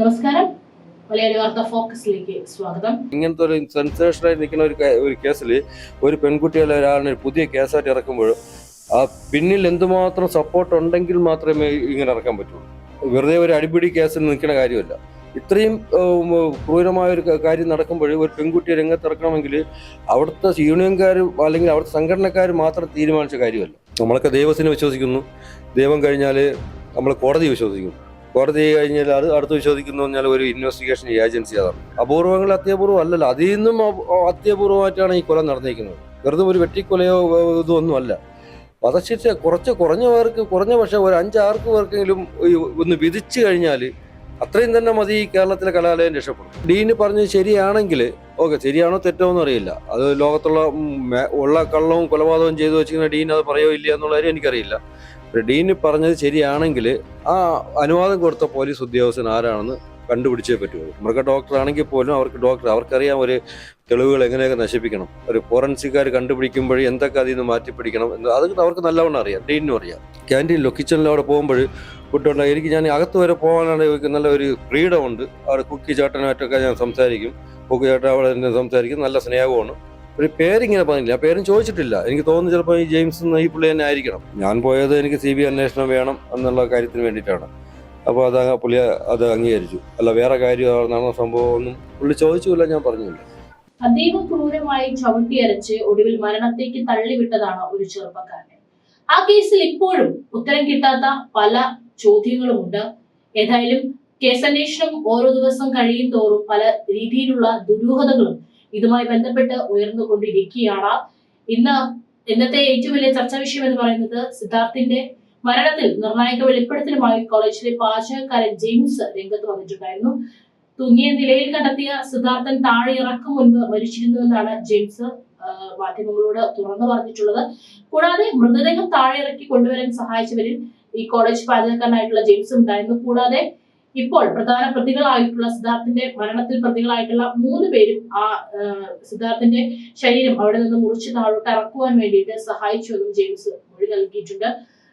നമസ്കാരം. സ്വാഗതം. ഇങ്ങനത്തെ ഒരു സെൻസേഷനായി നിൽക്കുന്ന ഒരു കേസിൽ ഒരു പെൺകുട്ടികളെ ഒരാളിനെ പുതിയ കേസായിട്ട് ഇറക്കുമ്പോൾ ആ പിന്നിൽ എന്തുമാത്രം സപ്പോർട്ട് ഉണ്ടെങ്കിൽ മാത്രമേ ഇങ്ങനെ ഇറക്കാൻ പറ്റുള്ളൂ വെറുതെ ഒരു അടിപിടി കേസിൽ നിൽക്കുന്ന കാര്യമല്ല. ഇത്രയും ക്രൂരമായ ഒരു കാര്യം നടക്കുമ്പോൾ ഒരു പെൺകുട്ടിയെ രംഗത്തിറക്കണമെങ്കിൽ അവിടുത്തെ യൂണിയൻകാർ അല്ലെങ്കിൽ അവിടുത്തെ സംഘടനക്കാർ മാത്രം തീരുമാനിച്ച കാര്യമല്ല. നമ്മളൊക്കെ ദൈവത്തിനെ വിശ്വസിക്കുന്നു. ദൈവം കഴിഞ്ഞാൽ നമ്മൾ കോടതി വിശ്വസിക്കുന്നു. കോടതി കഴിഞ്ഞാൽ അത് അടുത്ത് വിശ്വസിക്കുന്നു പറഞ്ഞാൽ ഒരു ഇൻവെസ്റ്റിഗേഷൻ ഏജൻസി അതാണ്. അപൂർവങ്ങൾ അത്യപൂർവം അല്ലല്ലോ അതിൽ നിന്നും അത്യപൂർവമായിട്ടാണ് ഈ കൊല നടന്നിരിക്കുന്നത് വെറുതെ ഒരു വെട്ടിക്കൊലയോ ഇതൊന്നും അല്ല. വധശിക്ഷ കുറച്ച് കുറഞ്ഞ പേർക്ക് കുറഞ്ഞ പക്ഷേ ഒരു അഞ്ചാർക്ക് പേർക്കെങ്കിലും ഒന്ന് വിധിച്ചു കഴിഞ്ഞാൽ അത്രയും തന്നെ മതി ഈ കേരളത്തിലെ കലാലയം രക്ഷപ്പെടും. ഡീന് പറഞ്ഞത് ശരിയാണെങ്കിൽ ഓക്കെ ശരിയാണോ തെറ്റോ എന്ന് അറിയില്ല. അത് ലോകത്തുള്ള ഉള്ള കള്ളവും കൊലപാതകവും ചെയ്തു വെച്ചിരിക്കുന്ന ഡീൻ അത് പറയോ ഇല്ല എന്നുള്ള കാര്യം എനിക്കറിയില്ല. ഡീന് പറഞ്ഞത് ശരിയാണെങ്കിൽ ആ അനുവാദം കൊടുത്ത പോലീസ് ഉദ്യോഗസ്ഥൻ ആരാണെന്ന് കണ്ടുപിടിച്ചേ പറ്റുള്ളൂ. മൃഗ ഡോക്ടർ ആണെങ്കിൽ പോലും അവർക്ക് ഡോക്ടർ അവർക്കറിയാം ഒരു തെളിവുകൾ എങ്ങനെയൊക്കെ നശിപ്പിക്കണം. ഒരു ഫോറൻസിക്കാർ കണ്ടുപിടിക്കുമ്പോൾ എന്തൊക്കെ അതിൽ നിന്ന് മാറ്റിപ്പിടിക്കണം എന്ന് അത് അവർക്ക് നല്ലവണ്ണം അറിയാം ഡീനും അറിയാം. ക്യാന്റീനിലോ കിച്ചണിലോ അവിടെ പോകുമ്പോൾ ഫുഡ് എനിക്ക് ഞാൻ അകത്ത് വരെ പോകാനാണ് നല്ല ഒരു ഫ്രീഡം ഉണ്ട്. അവിടെ കുക്കി ചേട്ടനുമായിട്ടൊക്കെ ഞാൻ സംസാരിക്കും. കുക്കി ചേട്ടൻ അവിടെ സംസാരിക്കും. നല്ല സ്നേഹമാണ് ഒരു പേരിങ്ങനെ പറഞ്ഞില്ല. ആ പേരും ചോദിച്ചിട്ടില്ല. എനിക്ക് തോന്നുന്നു ചിലപ്പോൾ ഈ ജെയിംസ് എന്ന ഈ പുള്ളി തന്നെ ആയിരിക്കണം. ഞാൻ പോയത് എനിക്ക് സി ബി അന്വേഷണം വേണം എന്നുള്ള കാര്യത്തിന് വേണ്ടിയിട്ടാണ്. അപ്പോൾ അത് പുള്ളി അത് അംഗീകരിച്ചു. അല്ല വേറെ കാര്യം നടന്ന സംഭവം ഒന്നും പുള്ളി ചോദിച്ചില്ല ഞാൻ പറഞ്ഞില്ല. അതീവ ക്രൂരമായി ചവിട്ടിയരച്ച് ഒടുവിൽ മരണത്തേക്ക് തള്ളിവിട്ടതാണ് ഒരു ചെറുപ്പക്കാരനെ. ആ കേസിൽ ഇപ്പോഴും ഉത്തരം കിട്ടാത്ത പല ചോദ്യങ്ങളുമുണ്ട്. ഏതായാലും കേസന്വേഷണം ഓരോ ദിവസം കഴിയും തോറും പല രീതിയിലുള്ള ദുരൂഹതകളും ഇതുമായി ബന്ധപ്പെട്ട് ഉയർന്നുകൊണ്ടിരിക്കുകയാണ്. ഇന്ന് ഇന്നത്തെ ഏറ്റവും വലിയ ചർച്ചാ വിഷയം എന്ന് പറയുന്നത് സിദ്ധാർത്ഥിന്റെ മരണത്തിൽ നിർണായക വെളിപ്പെടുത്തലുമായി കോളേജിലെ പാചകക്കാരൻ ജെയിംസ് രംഗത്ത് വന്നിട്ടുണ്ടായിരുന്നു. തൂങ്ങിയ നിലയിൽ കണ്ടെത്തിയ സിദ്ധാർത്ഥൻ താഴെ ഇറക്കും മുൻപ് മരിച്ചിരുന്നുവെന്നാണ് ജെയിംസ് മാധ്യമങ്ങളോട് തുറന്നു പറഞ്ഞിട്ടുള്ളത്. കൂടാതെ മൃതദേഹം താഴെ ഇറക്കി കൊണ്ടുവരാൻ സഹായിച്ചവരിൽ ഈ കോളേജ് പാചകക്കാരനായിട്ടുള്ള ജെയിംസ് ഉണ്ടായിരുന്നു. കൂടാതെ ഇപ്പോൾ പ്രധാന പ്രതികളായിട്ടുള്ള സിദ്ധാർത്ഥിന്റെ മരണത്തിൽ പ്രതികളായിട്ടുള്ള മൂന്ന് പേരും ആ സിദ്ധാർത്ഥിന്റെ ശരീരം അവിടെ നിന്ന് മുറിച്ച് താഴോട്ട് ഇറക്കുവാൻ വേണ്ടിയിട്ട് സഹായിച്ചുവെന്നും ജെയിംസ് മൊഴി നൽകിയിട്ടുണ്ട്.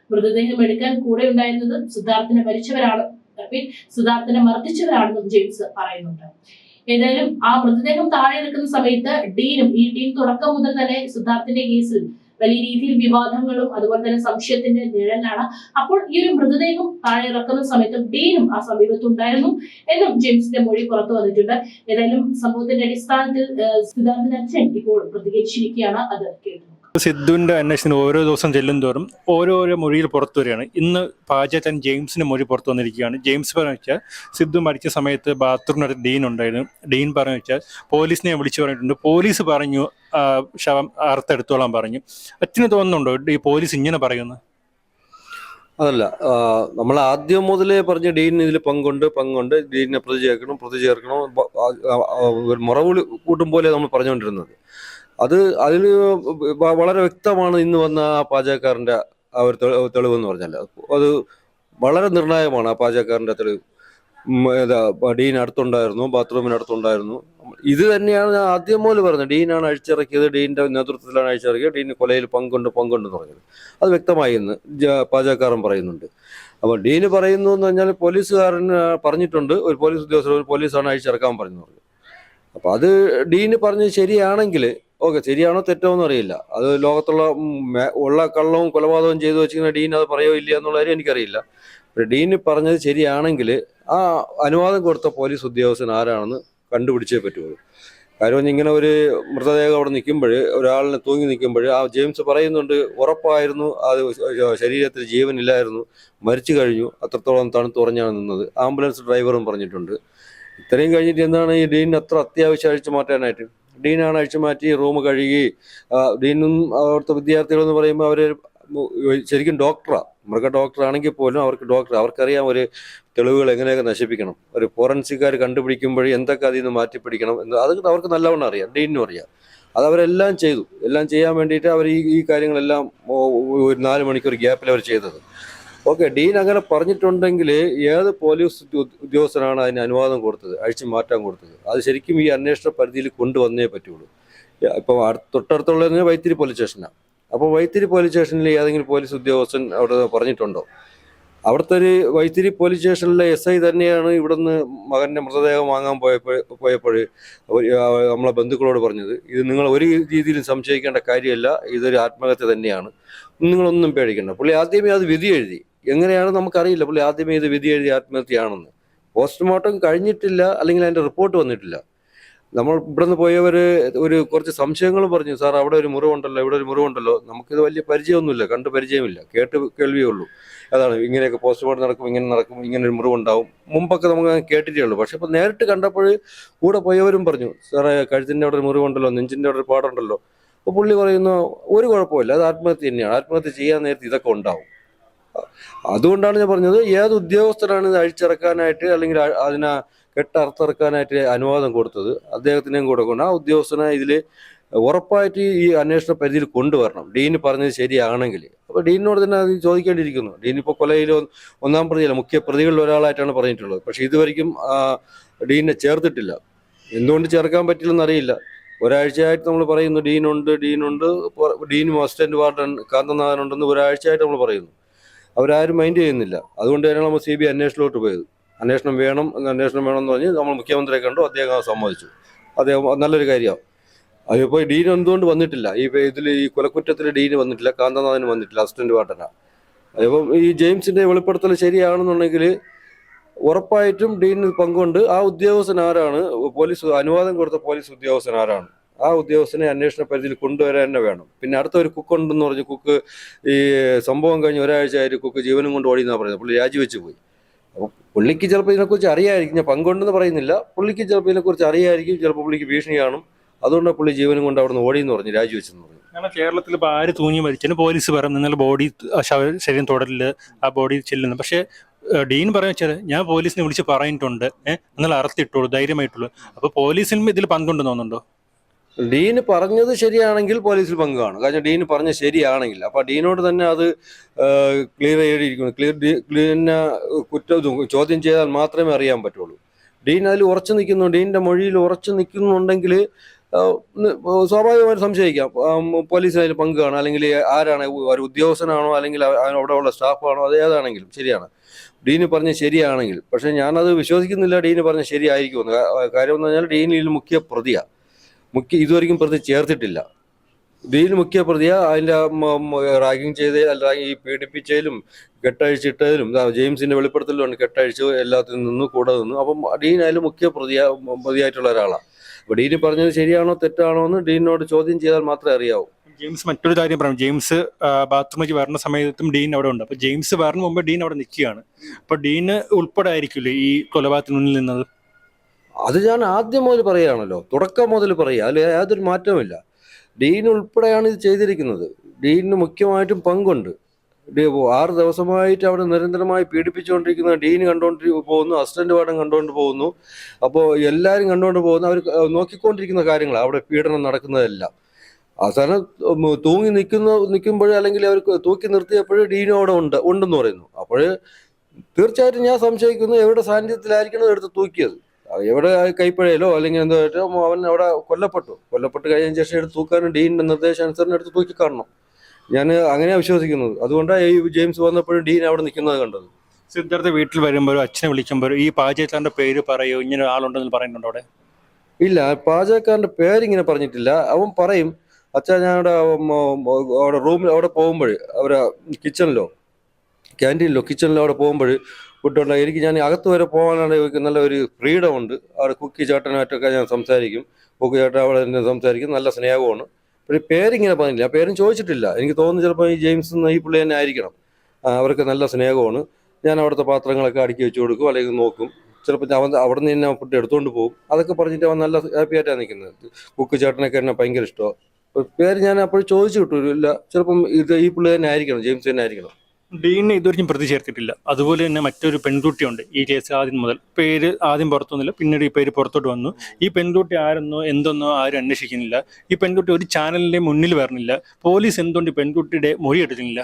മൃതദേഹം എടുക്കാൻ കൂടെ ഉണ്ടായിരുന്നത് സിദ്ധാർത്ഥിനെ മരിച്ചവരാണ്. സിദ്ധാർത്ഥിനെ മർദ്ദിച്ചവരാണെന്നും ജെയിംസ് പറയുന്നുണ്ട്. ഏതായാലും ആ മൃതദേഹം താഴെ നിൽക്കുന്ന സമയത്ത് ഡീനും ഈ ടീം തുടക്കം മുതൽ തന്നെ സിദ്ധാർത്ഥിന്റെ കേസിൽ വലിയ രീതിയിൽ വിവാദങ്ങളും അതുപോലെ തന്നെ സംശയത്തിന്റെ നിഴലാണ്. അപ്പോൾ ഈ ഒരു മൃതദേഹം താഴെ ഇറക്കുന്ന സമയത്തും ഡീനും ആ സമീപത്തുണ്ടായിരുന്നു. എന്നും ജെയിംസിന്റെ മൊഴി പുറത്തു വന്നിട്ടുണ്ട്. ഏതായാലും സംഭവത്തിന്റെ അടിസ്ഥാനത്തിൽ സിദ്ധാർത്ഥൻ അച്ഛൻ ഇപ്പോൾ പ്രതികരിച്ചിരിക്കുകയാണ്. അത് കേട്ടു. സിദ്ധുവിന്റെ അന്വേഷണത്തിന് ഓരോ ദിവസം ചെല്ലും തോറും ഓരോരോ മൊഴിയിൽ പുറത്തു വരികയാണ്. ഇന്ന് പാചകൻ ജെയിംസിന്റെ മൊഴി പുറത്തു വന്നിരിക്കുകയാണ്. ജെയിംസ് പറഞ്ഞു വെച്ചാൽ സിദ്ധു മരിച്ച സമയത്ത് ബാത്റൂമിനടുത്ത് ഡീൻ ഉണ്ടായിരുന്നു. ഡീൻ പറഞ്ഞു വെച്ചാൽ പോലീസിനെ വിളിച്ചു പറഞ്ഞിട്ടുണ്ട്. പോലീസ് പറഞ്ഞു ശവം അറുത്തെടുത്തോളാൻ പറഞ്ഞു. അച്ഛന് തോന്നുന്നുണ്ടോ ഈ പോലീസ് ഇങ്ങനെ പറയുന്നു? അതല്ല നമ്മൾ ആദ്യം മുതലേ പറഞ്ഞ ഡീൻ ഇതിൽ പങ്കുണ്ട് പങ്കുണ്ട്. ഡീനിനെ പ്രതി ചേർക്കണം പ്രതി ചേർക്കണം മുറവിളി കൂട്ടും പോലെ നമ്മൾ പറഞ്ഞുകൊണ്ടിരുന്നത്. അത് അതിൽ വളരെ വ്യക്തമാണ് ഇന്ന് വന്ന ആ പാചകക്കാരന്റെ ആ ഒരു തെളി- തെളിവെന്ന് പറഞ്ഞാൽ അത് വളരെ നിർണായകമാണ് ആ പാചകക്കാരന്റെ തെളിവ്. ഏതാ ഡീൻ അടുത്തുണ്ടായിരുന്നു ബാത്റൂമിന് അടുത്തുണ്ടായിരുന്നു. ഇത് തന്നെയാണ് ഞാൻ ആദ്യം മുതൽ പറഞ്ഞത്. ഡീനാണ് അഴിച്ചിറക്കിയത് ഡീനിന്റെ നേതൃത്വത്തിലാണ് അഴിച്ചിറക്കിയത് ഡീന് കൊലയിൽ പങ്കുണ്ട് പങ്കുണ്ടെന്ന് പറഞ്ഞത്. അത് വ്യക്തമായി എന്ന് പാചകക്കാരൻ പറയുന്നുണ്ട്. അപ്പോൾ ഡീന് പറയുന്നു എന്ന് പറഞ്ഞാൽ പോലീസുകാരൻ പറഞ്ഞിട്ടുണ്ട്. ഒരു പോലീസ് ഉദ്യോഗസ്ഥർ ഒരു പോലീസാണ് അഴിച്ചിറക്കാൻ പറഞ്ഞു പറഞ്ഞു. അപ്പോൾ അത് ഡീന് പറഞ്ഞത് ശരിയാണെങ്കിൽ ഓക്കെ ശരിയാണോ തെറ്റോ എന്ന് അറിയില്ല. അത് ലോകത്തുള്ള ഉള്ള കള്ളവും കൊലപാതകവും ചെയ്തു വെച്ചിരിക്കുന്ന ഡീൻ അത് പറയോ ഇല്ല എന്നുള്ള കാര്യം എനിക്കറിയില്ല. ഡീൻ പറഞ്ഞത് ശരിയാണെങ്കിൽ ആ അനുവാദം കൊടുത്ത പോലീസ് ഉദ്യോഗസ്ഥൻ ആരാണെന്ന് കണ്ടുപിടിച്ചേ പറ്റുള്ളൂ. കാര്യം ഇങ്ങനെ ഒരു മൃതദേഹം അവിടെ നിൽക്കുമ്പോൾ ഒരാളിനെ തൂങ്ങി നിൽക്കുമ്പോൾ ആ ജെയിംസ് പറയുന്നുണ്ട് ഉറപ്പായിരുന്നു അത് ശരീരത്തിൽ ജീവനില്ലായിരുന്നു മരിച്ചു കഴിഞ്ഞു അത്രത്തോളം തണുത്തുറഞ്ഞാണ് നിന്നത് ആംബുലൻസ് ഡ്രൈവറും പറഞ്ഞിട്ടുണ്ട്. ഇത്രയും കഴിഞ്ഞിട്ട് എന്താണ് ഈ ഡീൻ അത്ര അത്യാവശ്യം അഴിച്ചു മാറ്റാനായിട്ട്? ഡീനാണ് അഴിച്ചു മാറ്റി റൂം കഴുകി. ഡീനും അവിടുത്തെ വിദ്യാർത്ഥികളെന്ന് പറയുമ്പോൾ അവർ ശരിക്കും ഡോക്ടറാണ് മൃഗ ഡോക്ടർ ആണെങ്കിൽ പോലും അവർക്ക് ഡോക്ടർ അവർക്കറിയാം ഒരു തെളിവുകൾ എങ്ങനെയൊക്കെ നശിപ്പിക്കണം. ഒരു ഫോറൻസിക്കാർ കണ്ടുപിടിക്കുമ്പോൾ എന്തൊക്കെ അതിൽ നിന്ന് മാറ്റിപ്പിടിക്കണം എന്ന്. അത് അവർക്ക് നല്ലവണ്ണം അറിയാം ഡീനും അറിയാം. അത് അവരെല്ലാം ചെയ്തു. എല്ലാം ചെയ്യാൻ വേണ്ടിയിട്ട് അവർ ഈ ഈ കാര്യങ്ങളെല്ലാം ഒരു നാല് മണിക്കൂർ ഗ്യാപ്പിൽ അവർ ചെയ്തത്. ഓക്കെ ഡീൻ അങ്ങനെ പറഞ്ഞിട്ടുണ്ടെങ്കിൽ ഏത് പോലീസ് ഉദ്യോഗസ്ഥനാണ് അതിന് അനുവാദം കൊടുത്തത് അഴിച്ചു മാറ്റാൻ കൊടുത്തത്? അത് ശരിക്കും ഈ അന്വേഷണ പരിധിയിൽ കൊണ്ടുവന്നേ പറ്റുള്ളൂ. ഇപ്പം തൊട്ടടുത്തുള്ള വൈത്തിരി പോലീസ് സ്റ്റേഷനാണ് അപ്പോൾ വൈത്തിരി പോലീസ് സ്റ്റേഷനിൽ ഏതെങ്കിലും പോലീസ് ഉദ്യോഗസ്ഥൻ അവിടെ പറഞ്ഞിട്ടുണ്ടോ? അവിടുത്തെ ഒരു വൈത്തിരി പോലീസ് സ്റ്റേഷനിലെ എസ് ഐ തന്നെയാണ് ഇവിടുന്ന് മകന്റെ മൃതദേഹം വാങ്ങാൻ പോയപ്പോൾ പോയപ്പോൾ നമ്മളെ ബന്ധുക്കളോട് പറഞ്ഞത് ഇത് നിങ്ങൾ ഒരു രീതിയിലും സംശയിക്കേണ്ട കാര്യമല്ല ഇതൊരു ആത്മഹത്യ തന്നെയാണ്. നിങ്ങളൊന്നും പേടിക്കണ്ട. പുള്ളി ആദ്യമേ അത് വിധി എഴുതി. എങ്ങനെയാണ് നമുക്കറിയില്ല. പുള്ളി ആദ്യമേ ഇത് വിധി എഴുതി ആത്മഹത്യയാണെന്ന്. പോസ്റ്റ്മോർട്ടം കഴിഞ്ഞിട്ടില്ല അല്ലെങ്കിൽ അതിന്റെ റിപ്പോർട്ട് വന്നിട്ടില്ല. നമ്മൾ ഇവിടുന്ന് പോയവർ ഒരു കുറച്ച് സംശയങ്ങൾ പറഞ്ഞു സാർ അവിടെ ഒരു മുറിവുണ്ടല്ലോ ഇവിടെ ഒരു മുറിവുണ്ടല്ലോ. നമുക്കിത് വലിയ പരിചയമൊന്നുമില്ല കണ്ട് പരിചയമില്ല. കേട്ട് കേൾവിയേ ഉള്ളൂ. അതാണ് ഇങ്ങനെയൊക്കെ പോസ്റ്റ്മോർട്ടം നടക്കും ഇങ്ങനെ നടക്കും ഇങ്ങനെ ഒരു മുറിവുണ്ടാവും. മുമ്പൊക്കെ നമുക്ക് കേട്ടിട്ടേ ഉള്ളൂ. പക്ഷെ ഇപ്പം നേരിട്ട് കണ്ടപ്പോൾ കൂടെ പോയവരും പറഞ്ഞു സാറേ കഴുത്തിന്റെ അവിടെ ഒരു മുറിവുണ്ടല്ലോ നെഞ്ചിന്റെ അവിടെ ഒരു പാടുണ്ടല്ലോ. അപ്പോൾ പുള്ളി പറയുന്നു ഒരു കുഴപ്പമില്ല അത് ആത്മഹത്യ തന്നെയാണ്. ആത്മഹത്യ ചെയ്യാൻ നേരത്തെ ഇതൊക്കെ ഉണ്ടാവും. അതുകൊണ്ടാണ് ഞാൻ പറഞ്ഞത് ഏത് ഉദ്യോഗസ്ഥരാണ് ഇത് അഴിച്ചിറക്കാനായിട്ട് അല്ലെങ്കിൽ അതിനെ കെട്ടറുത്തിറക്കാനായിട്ട് അനുവാദം കൊടുത്തത് അദ്ദേഹത്തിനെയും കൂടെ കൊണ്ട് ആ ഉദ്യോഗസ്ഥനെ ഇതിൽ ഉറപ്പായിട്ട് ഈ അന്വേഷണ പരിധിയിൽ കൊണ്ടുവരണം. ഡീന് പറഞ്ഞത് ശരിയാണെങ്കിൽ. അപ്പോൾ ഡീനിനോട് തന്നെ അത് ചോദിക്കേണ്ടിയിരിക്കുന്നു. ഡീൻ ഇപ്പോൾ കൊലയിൽ ഒന്നാം പ്രതിയല്ല മുഖ്യ പ്രതികളിൽ ഒരാളായിട്ടാണ് പറഞ്ഞിട്ടുള്ളത്. പക്ഷെ ഇതുവരെയും ആ, ഡീനെ ചേർത്തിട്ടില്ല. എന്തുകൊണ്ട് ചേർക്കാൻ പറ്റില്ലെന്ന് അറിയില്ല. ഒരാഴ്ചയായിട്ട് നമ്മൾ പറയുന്നു ഡീനുണ്ട് ഡീനുണ്ട്. ഡീനും അസിസ്റ്റന്റ് വാർഡൻ കാന്തനാഥനുണ്ടെന്ന് ഒരാഴ്ചയായിട്ട് നമ്മൾ പറയുന്നു. അവരാരും മൈൻഡ് ചെയ്യുന്നില്ല. അതുകൊണ്ട് തന്നെയാണ് നമ്മൾ സി ബി അന്വേഷണത്തിലോട്ട് പോയത്. അന്വേഷണം വേണം അന്വേഷണം വേണം എന്ന് പറഞ്ഞ് നമ്മൾ മുഖ്യമന്ത്രിയെ കണ്ടു. അദ്ദേഹം സമ്മതിച്ചു. അദ്ദേഹം നല്ലൊരു കാര്യമാണ്. അതിപ്പോൾ ഡീൻ എന്തുകൊണ്ട് വന്നിട്ടില്ല? ഈ ഇതിൽ ഈ കൊലക്കുറ്റത്തിൽ ഡീന് വന്നിട്ടില്ല കാന്തനാഥന് വന്നിട്ടില്ല അസിസ്റ്റന്റ് വാർഡന അതിപ്പം ഈ ജെയിംസിന്റെ വെളിപ്പെടുത്തൽ ശരിയാണെന്നുണ്ടെങ്കിൽ ഉറപ്പായിട്ടും ഡീനിന് പങ്കുണ്ട്. ആ ഉദ്യോഗസ്ഥൻ ആരാണ്? പോലീസ് അനുവാദം കൊടുത്ത പോലീസ് ഉദ്യോഗസ്ഥൻ ആരാണ്? ആ ഉദ്യോഗസ്ഥനെ അന്വേഷണ പരിധിയിൽ കൊണ്ടുവരാൻ തന്നെ വേണം. പിന്നെ അടുത്ത ഒരു കുക്ക് ഉണ്ടെന്ന് പറഞ്ഞ് കുക്ക് ഈ സംഭവം കഴിഞ്ഞ് ഒരാഴ്ച ആയിട്ട് കുക്ക് ജീവനും കൊണ്ട് ഓടി എന്നാണ് പറയുന്നത്. പുള്ളി രാജിവെച്ച് പോയി. അപ്പോൾ പുള്ളിക്ക് ചിലപ്പോൾ ഇതിനെക്കുറിച്ച് അറിയായിരിക്കും. ഞാൻ പങ്കുണ്ടെന്ന് പറയുന്നില്ല. പുള്ളിക്ക് ചിലപ്പോൾ ഇതിനെക്കുറിച്ച് അറിയായിരിക്കും. ചിലപ്പോൾ പുള്ളിക്ക് ഭീഷണി കാണും. അതുകൊണ്ടാണ് പുള്ളി ജീവനും കൊണ്ട് അവിടെ നിന്ന് ഓടി എന്ന് പറഞ്ഞു രാജിവെച്ചെന്ന് പറഞ്ഞു. ഞങ്ങൾ കേരളത്തിൽ ഇപ്പോൾ ആര് തൂങ്ങി മരിച്ചാലും പോലീസ് പറയും നിങ്ങൾ ബോഡി ശരീരം തുടരില്ല ആ ബോഡി ചെല്ലുന്നു. പക്ഷേ ഡീൻ പറയാൻ വെച്ചാൽ ഞാൻ പോലീസിനെ വിളിച്ച് പറഞ്ഞിട്ടുണ്ട്. ഏഹ് നിങ്ങൾ അറത്തിട്ടുള്ളൂ ധൈര്യമായിട്ടുള്ളൂ. അപ്പൊ പോലീസിനും ഇതിൽ പങ്കുണ്ടെന്ന് തോന്നുന്നുണ്ടോ? ഡീന് പറഞ്ഞത് ശരിയാണെങ്കിൽ പോലീസിൽ പങ്ക് കാണും. കാരണം ഡീന് പറഞ്ഞത് ശരിയാണെങ്കിൽ. അപ്പൊ ഡീനോട് തന്നെ അത് ക്ലിയർ ചെയ്തിരിക്കുന്നു. ക്ലിയർ ഡീനെ കുറ്റം ചോദ്യം ചെയ്താൽ മാത്രമേ അറിയാൻ പറ്റുള്ളൂ. ഡീൻ അതിൽ ഉറച്ചു നിൽക്കുന്നു. ഡീന്റെ മൊഴിയിൽ ഉറച്ചു നിൽക്കുന്നുണ്ടെങ്കിൽ സ്വാഭാവികമായിട്ട് സംശയിക്കാം. പോലീസ് അതിൽ പങ്ക് കാണും. അല്ലെങ്കിൽ ആരാണ് ഒരു ഉദ്യോഗസ്ഥനാണോ അല്ലെങ്കിൽ അ- അവിടെ ഉള്ള സ്റ്റാഫാണോ അത് ഏതാണെങ്കിലും ശരിയാണ്. ഡീന് പറഞ്ഞ ശരിയാണെങ്കിൽ. പക്ഷെ ഞാനത് വിശ്വസിക്കുന്നില്ല ഡീന് പറഞ്ഞ ശരിയായിരിക്കുമെന്ന്. കാര്യം എന്ന് പറഞ്ഞാൽ ഡീനിൽ മുഖ്യ പ്രതിയാണ് മുഖ്യ ഇതുവരെയും പ്രതി ചേർത്തിട്ടില്ല. ഇതിൽ മുഖ്യ പ്രതിയാ അതിന്റെ റാഗിങ് ചെയ്ത് അല്ല ഈ പീഡിപ്പിച്ചതിലും കെട്ടഴിച്ചിട്ടതിലും ജെയിംസിന്റെ വെളിപ്പെടുത്തലുണ്ട് കെട്ടഴിച്ചു എല്ലാത്തിൽ നിന്നും കൂടെ നിന്നു. അപ്പം ഡീൻ അതിൽ മുഖ്യ പ്രതി പ്രതിയായിട്ടുള്ള ഒരാളാണ് അപ്പൊ ഡീന് പറഞ്ഞത് ശരിയാണോ തെറ്റാണോ എന്ന് ഡീനോട് ചോദ്യം ചെയ്താൽ മാത്രമേ അറിയാവൂ. ജെയിംസ് മറ്റൊരു കാര്യം പറഞ്ഞു. ജെയിംസ് ബാത്റൂമിലേക്ക് വരുന്ന സമയത്തും ഡീൻ അവിടെ ഉണ്ട്. അപ്പൊ ജെയിംസ് വരുന്ന മുമ്പ് ഡീൻ അവിടെ നിൽക്കുകയാണ്. അപ്പൊ ഡീന് ഉൾപ്പെടെ ആയിരിക്കില്ലേ ഈ കൊലപാതകത്തിനുള്ളിൽ നിന്നത്? അത് ഞാൻ ആദ്യം മുതൽ പറയുകയാണല്ലോ. തുടക്കം മുതൽ പറയുക. അതിൽ യാതൊരു മാറ്റവുമില്ല. ഡീൻ ഉൾപ്പെടെയാണ് ഇത് ചെയ്തിരിക്കുന്നത്. ഡീനിന് മുഖ്യമായിട്ടും പങ്കുണ്ട്. ആറ് ദിവസമായിട്ട് അവിടെ നിരന്തരമായി പീഡിപ്പിച്ചുകൊണ്ടിരിക്കുന്ന ഡീൻ കണ്ടുകൊണ്ട് പോകുന്നു. അസിസ്റ്റന്റ് വാർഡൻ കണ്ടുകൊണ്ട് പോകുന്നു. അപ്പോൾ എല്ലാവരും കണ്ടുകൊണ്ട് പോകുന്നു. അവർ നോക്കിക്കൊണ്ടിരിക്കുന്ന കാര്യങ്ങൾ അവിടെ പീഡനം നടക്കുന്നതെല്ലാം. അവസാനം തൂങ്ങി നിൽക്കുന്ന നിൽക്കുമ്പോൾ അല്ലെങ്കിൽ അവർ തൂക്കി നിർത്തിയപ്പോൾ ഡീനും അവിടെ ഉണ്ട് ഉണ്ടെന്ന് പറയുന്നു. അപ്പോൾ തീർച്ചയായിട്ടും ഞാൻ സംശയിക്കുന്നു എവിടെ സാന്നിധ്യത്തിലായിരിക്കണം എടുത്ത് തൂക്കിയത്. എവിടെ കൈപ്പഴയിലോ അല്ലെങ്കിൽ എന്തോ അവൻ അവിടെ കൊല്ലപ്പെട്ടു. കൊല്ലപ്പെട്ട് കഴിഞ്ഞ ശേഷം എടുത്ത് തൂക്കാനും ഡീനിന്റെ നിർദ്ദേശാനുസരണം എടുത്ത് തൂക്കി കാണണം. ഞാൻ അങ്ങനെയാണ് വിശ്വസിക്കുന്നത്. അതുകൊണ്ടാണ് ഈ ജെയിംസ് വന്നപ്പോഴും ഡീൻ അവിടെ നിൽക്കുന്നത് കണ്ടത്. സിദ്ധാർത്ഥ വീട്ടിൽ വരുമ്പോഴോ അച്ഛനെ വിളിക്കുമ്പോഴോ ഈ പാചകക്കാരന്റെ പേര് പറയോ? ഇങ്ങനെ ആളുണ്ടെന്ന് പറയുന്നുണ്ടോ അവിടെ? ഇല്ല പാചകക്കാരന്റെ പേരിങ്ങനെ പറഞ്ഞിട്ടില്ല. അവൻ പറയും അച്ഛാ ഞാൻ അവിടെ അവിടെ റൂമിൽ അവിടെ പോകുമ്പോൾ അവരെ കിച്ചണിലോ ക്യാന്റീനിലോ കിച്ചണിലോ അവിടെ പോകുമ്പോൾ ഫുഡ് എനിക്ക് ഞാൻ അകത്ത് വരെ പോകാനാണ് നല്ല ഒരു ഫ്രീഡം ഉണ്ട് അവിടെ കുക്കി ചേട്ടനായിട്ടൊക്കെ ഞാൻ സംസാരിക്കും. കുക്കി ചേട്ടൻ അവിടെ എന്നെ സംസാരിക്കും. നല്ല സ്നേഹമാണ്. പക്ഷേ പേരിങ്ങനെ പറഞ്ഞില്ല. ആ പേരും ചോദിച്ചിട്ടില്ല. എനിക്ക് തോന്നുന്നു ചിലപ്പോൾ ഈ ജെയിംസ് എന്ന ഈ പുള്ളി തന്നെ ആയിരിക്കണം. അവർക്ക് നല്ല സ്നേഹമാണ്. ഞാൻ അവിടുത്തെ പാത്രങ്ങളൊക്കെ അടുക്കി വെച്ച് കൊടുക്കും. അല്ലെങ്കിൽ നോക്കും. ചിലപ്പോൾ അവൻ അവിടെ നിന്ന് തന്നെ ഫുഡ് എടുത്തുകൊണ്ട് പോകും. അതൊക്കെ പറഞ്ഞിട്ട് അവൻ നല്ല ഹാപ്പി ആയിട്ടാണ് നിൽക്കുന്നത് കുക്ക് ചേട്ടനൊക്കെ എന്നെ ഭയങ്കര ഇഷ്ടമാണ് പേര് ഞാൻ അപ്പോൾ ചോദിച്ചു കിട്ടു ഇല്ല ചിലപ്പം ഇത് ഈ പുള്ളി തന്നെ ആയിരിക്കണം. ജെയിംസ് തന്നെ ആയിരിക്കണം. ഡീനെ ഇതുവരെയും പ്രതി ചേർത്തിട്ടില്ല. അതുപോലെ തന്നെ മറ്റൊരു പെൺകുട്ടിയുണ്ട് ഈ കേസ് ആദ്യം മുതൽ. പേര് ആദ്യം പുറത്തൊന്നുമില്ല പിന്നീട് ഈ പേര് പുറത്തോട്ട് വന്നു. ഈ പെൺകുട്ടി ആരെന്നോ എന്തെന്നോ ആരും അന്വേഷിക്കുന്നില്ല. ഈ പെൺകുട്ടി ഒരു ചാനലിന്റെ മുന്നിൽ വരുന്നില്ല പോലീസ് എന്തുകൊണ്ട് പെൺകുട്ടിയുടെ മൊഴി എടുക്കുന്നില്ല?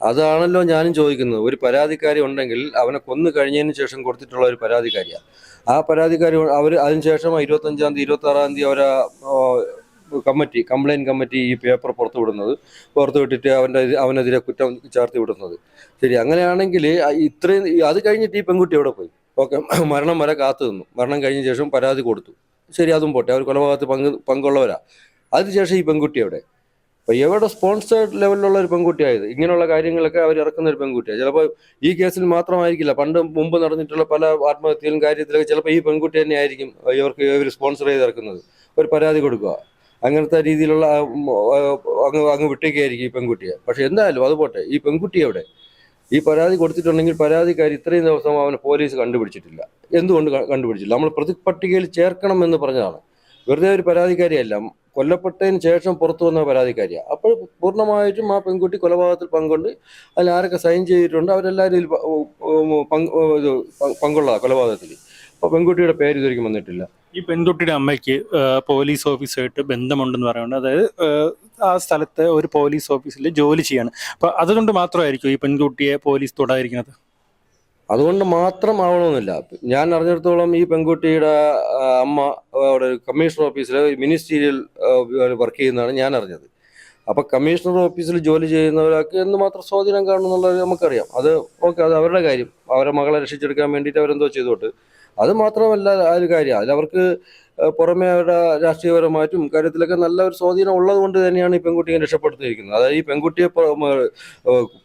അതാണല്ലോ ഞാനും ചോദിക്കുന്നത്. ഒരു പരാതിക്കാരി ഉണ്ടെങ്കിൽ അവനെ കൊന്നു കഴിഞ്ഞതിന് ശേഷം കൊടുത്തിട്ടുള്ള ഒരു പരാതിക്കാരിയാണ് ആ പരാതിക്കാരി അവർ അതിനുശേഷം ഇരുപത്തഞ്ചാം തീയതി ഇരുപത്തി ആറാം തീയതി അവരെ കമ്മിറ്റി കംപ്ലൈന്റ് കമ്മിറ്റി ഈ പേപ്പർ പുറത്തു വിടുന്നത് പുറത്തു വിട്ടിട്ട് അവന്റെ അവനെതിരെ കുറ്റം ചാർത്തി വിടുന്നത്. ശരി അങ്ങനെയാണെങ്കിൽ ഇത്രയും അത് കഴിഞ്ഞിട്ട് ഈ പെൺകുട്ടി എവിടെ പോയി? ഓക്കെ മരണം വരെ കാത്തു നിന്നു. മരണം കഴിഞ്ഞ ശേഷം പരാതി കൊടുത്തു. ശരി അതും പോട്ടെ. അവർ കൊലപാതകത്തിൽ പങ്ക് പങ്കുള്ളവരാ. അതിനുശേഷം ഈ പെൺകുട്ടി എവിടെ? അപ്പോൾ എവിടെ സ്പോൺസേഡ് ലെവലിലുള്ള ഒരു പെൺകുട്ടിയായത്? ഇങ്ങനെയുള്ള കാര്യങ്ങളൊക്കെ അവർ ഇറക്കുന്ന ഒരു പെൺകുട്ടിയാണ്. ചിലപ്പോൾ ഈ കേസിൽ മാത്രമായിരിക്കില്ല. പണ്ട് മുമ്പ് നടന്നിട്ടുള്ള പല ആത്മഹത്യയിലും കാര്യത്തിലൊക്കെ ചിലപ്പോൾ ഈ പെൺകുട്ടി തന്നെ ആയിരിക്കും ഇവർക്ക് ഇവർ സ്പോൺസർ ചെയ്ത് ഇറക്കുന്നത്. ഒരു പരാതി കൊടുക്കുക. അങ്ങനത്തെ രീതിയിലുള്ള അങ്ങ് അങ്ങ് വിട്ടേക്കായിരിക്കും ഈ പെൺകുട്ടിയെ. പക്ഷെ എന്തായാലും അത് പോട്ടെ. ഈ പെൺകുട്ടി അവിടെ ഈ പരാതി കൊടുത്തിട്ടുണ്ടെങ്കിൽ പരാതിക്കാരി ഇത്രയും ദിവസം അവനെ പോലീസ് കണ്ടുപിടിച്ചിട്ടില്ല. എന്തുകൊണ്ട് കണ്ടുപിടിച്ചില്ല? നമ്മൾ പ്രതിപട്ടികയിൽ ചേർക്കണം എന്ന് പറഞ്ഞതാണ്. വെറുതെ ഒരു പരാതിക്കാരിയല്ല. കൊല്ലപ്പെട്ടതിന് ശേഷം പുറത്തു വന്ന പരാതിക്കാരിയാണ് അപ്പോൾ പൂർണമായിട്ടും ആ പെൺകുട്ടി കൊലപാതകത്തിൽ പങ്കുണ്ട്. അതിൽ ആരൊക്കെ സൈൻ ചെയ്തിട്ടുണ്ട് അവരെല്ലാവരും ഇതിൽ പങ്ക് ഇത് കൊലപാതകത്തിൽ. അപ്പോൾ പെൺകുട്ടിയുടെ പേര് ഇതുവരെയും വന്നിട്ടില്ല. ഈ പെൺകുട്ടിയുടെ അമ്മയ്ക്ക് പോലീസ് ഓഫീസായിട്ട് ബന്ധമുണ്ടെന്ന് പറയുന്നുണ്ട് അതായത് ആ, സ്ഥലത്തെ ഒരു പോലീസ് ഓഫീസിൽ ജോലി ചെയ്യാണ്. അപ്പൊ അതുകൊണ്ട് മാത്രമായിരിക്കും ഈ പെൺകുട്ടിയെ പോലീസ് തൊടാതിരിക്കുന്നത്? അതുകൊണ്ട് മാത്രം ആവണമെന്നില്ല. ഞാൻ അറിഞ്ഞിടത്തോളം ഈ പെൺകുട്ടിയുടെ അമ്മ അവിടെ കമ്മീഷണർ ഓഫീസിൽ മിനിസ്റ്റീരിയൽ വർക്ക് ചെയ്യുന്നതാണ് ഞാൻ അറിഞ്ഞത്. അപ്പൊ കമ്മീഷണർ ഓഫീസിൽ ജോലി ചെയ്യുന്നവരൊക്കെ എന്ന് മാത്രം സ്വാധീനം കാണുമെന്നുള്ളത് നമുക്കറിയാം. അത് ഓക്കെ അത് അവരുടെ കാര്യം. അവരെ മകളെ രക്ഷിച്ചെടുക്കാൻ വേണ്ടിയിട്ട് അവരെന്തോ ചെയ്തോട്ട്. അത് മാത്രമല്ല ആ ഒരു കാര്യം. അതിലവർക്ക് പുറമെ അവരുടെ രാഷ്ട്രീയപരമായിട്ടും കാര്യത്തിലൊക്കെ നല്ല ഒരു സ്വാധീനം ഉള്ളത് കൊണ്ട് തന്നെയാണ് ഈ പെൺകുട്ടിയെ രക്ഷപ്പെടുത്തിയിരിക്കുന്നത്. അതായത് ഈ പെൺകുട്ടിയെ പുറ-